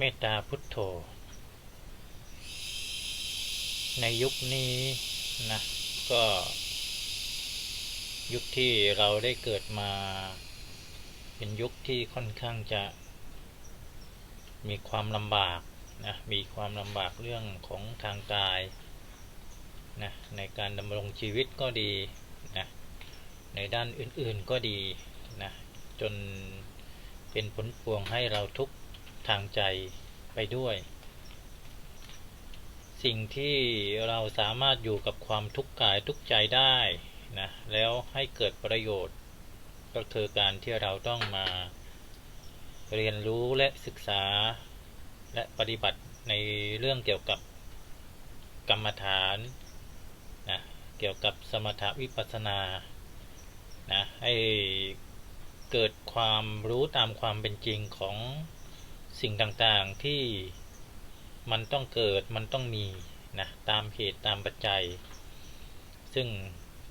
เมตตาพุทโธ ในยุคนี้นะก็ ยุคที่เราได้เกิดมา เป็นยุคที่ค่อนข้างจะ มีความลำบากนะมีความลำบากเรื่องของทางกายนะในการดำรงชีวิตก็ดีนะในด้านอื่นๆก็ดีนะจนเป็นผลพวงให้เราทุกข์ ทางใจไปด้วย สิ่งที่เราสามารถอยู่กับความทุกข์กายทุกใจได้นะแล้วให้เกิดประโยชน์ ก็คือการที่เราต้องมาเรียนรู้และศึกษาและปฏิบัติในเรื่องเกี่ยวกับกรรมฐานนะเกี่ยวกับสมถวิปัสสนานะให้เกิดความรู้ตามความเป็นจริงของ สิ่งต่างๆที่มันต้องเกิดมันต้องมีนะตามเหตุตามปัจจัย ซึ่ง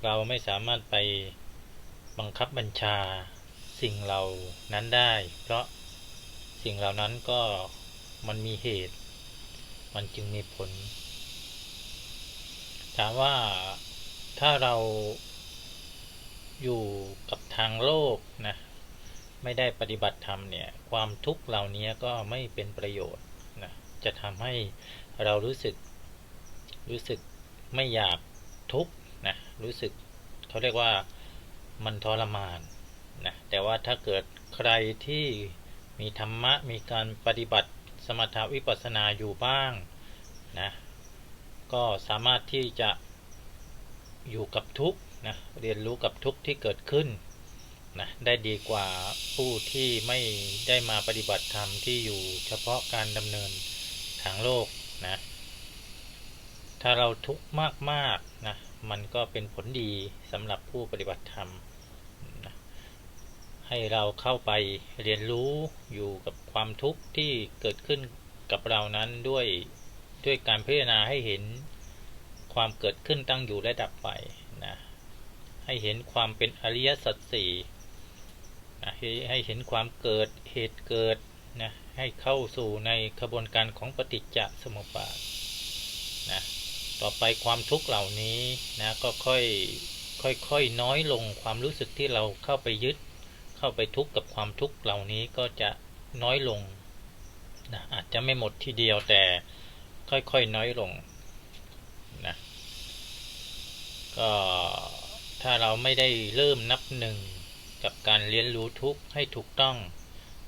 เราไม่สามารถไปบังคับบัญชาสิ่งเหล่านั้นได้ เพราะสิ่งเหล่านั้นก็มันมีเหตุ มันจึงมีผล ถามว่าถ้าเราอยู่กับทางโลกนะ ไม่ได้ปฏิบัติธรรมเนี่ย ความทุกข์เหล่านี้ก็ไม่เป็นประโยชน์นะจะทำให้เรารู้สึกรู้สึกไม่อยากทุกข์นะรู้สึกเขาเรียกว่ามันทรมานนะแต่ว่าถ้าเกิดใครที่มีธรรมะมีการปฏิบัติสมถาวิปัสสนาอยู่บ้างนะก็สามารถที่จะอยู่กับทุกข์นะเรียนรู้กับทุกข์ที่เกิดขึ้น นะได้ดีกว่าผู้ที่ไม่ได้มาปฏิบัติธรรมที่อยู่เฉพาะการดำเนินทางโลกนะถ้าเราทุกข์มากๆนะมันก็เป็นผลดีสำหรับผู้ปฏิบัติธรรมนะให้เราเข้าไปเรียนรู้อยู่กับความทุกข์ที่เกิดขึ้นกับเรานั้นด้วยด้วยการพิจารณาให้เห็นความเกิดขึ้นตั้งอยู่และดับไปนะให้เห็นความเป็นอริยสัจสี่ ให้เห็นความเกิดเหตุเกิดนะให้เข้าสู่ในกระบวนการของปฏิจจสมุปบาทนะต่อไปความทุกข์เหล่านี้นะก็ค่อยค่อยๆน้อยลงความรู้สึกที่เราเข้าไปยึด เข้าไปทุกข์กับความทุกข์เหล่านี้ก็จะน้อยลงนะอาจจะไม่หมดทีเดียวแต่ค่อยๆน้อยลงนะก็ถ้าเราไม่ได้เริ่มนับหนึ่ง กับการเรียนรู้ทุกให้ถูกต้อง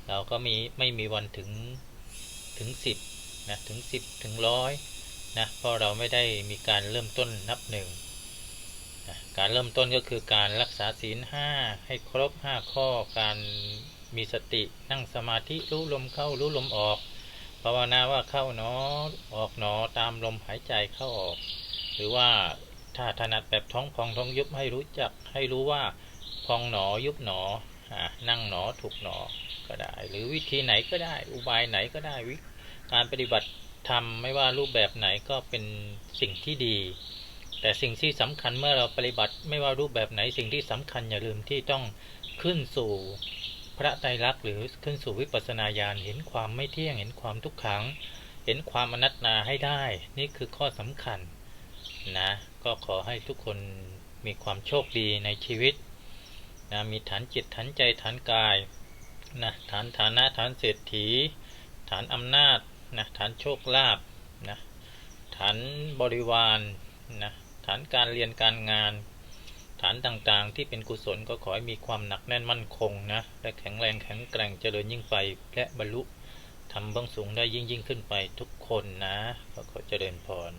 เราก็มีไม่มีวันถึงถึงสิบนะถึงสิบถึงร้อยนะเพราะเราไม่ได้มีการเริ่มต้นนับหนึ่งนะการเริ่มต้นก็คือการรักษาศีลห้าให้ครบห้าข้อการมีสตินั่งสมาธิรู้ลมเข้ารู้ลมออกภาวนาว่าเข้าหนอออกหนอตามลมหายใจเข้าออก หรือว่าถ้าถนัดแบบท้องพองท้องยุบให้รู้จักให้รู้ว่า พองหนอยุบหนออนั่งหนอถูกหนอก็ได้ หรือวิธีไหนก็ได้ อุบายไหนก็ได้วิการปฏิบัติธรรมไม่ว่ารูปแบบไหนก็เป็นสิ่งที่ดี แต่สิ่งที่สำคัญเมื่อเราปฏิบัติไม่ว่ารูปแบบไหนสิ่งที่สำคัญอย่าลืมที่ต้องขึ้นสู่พระไตรลักษณ์หรือขึ้นสู่วิปัสสนาญาณเห็นความไม่เที่ยงเห็นความทุกขัง เห็นความอนัตตาให้ได้ นี่คือข้อสำคัญนะก็ขอให้ทุกคนมีความโชคดีในชีวิต นะมีฐานจิตฐานใจฐานกายนะฐานฐานะฐานเศรษฐี ฐานอำนาจนะฐานโชคลาภนะฐานบริวารนะฐานการเรียนการงาน ฐานต่างๆ ที่เป็นกุศลก็ขอให้มีความหนักแน่นมั่นคงนะและแข็งแรงแข็งแกร่งเจริญยิ่งไปและบรรลุทำเบื้องสูงได้ยิ่งยิ่งขึ้นไปทุกคนนะก็ขอเจริญพร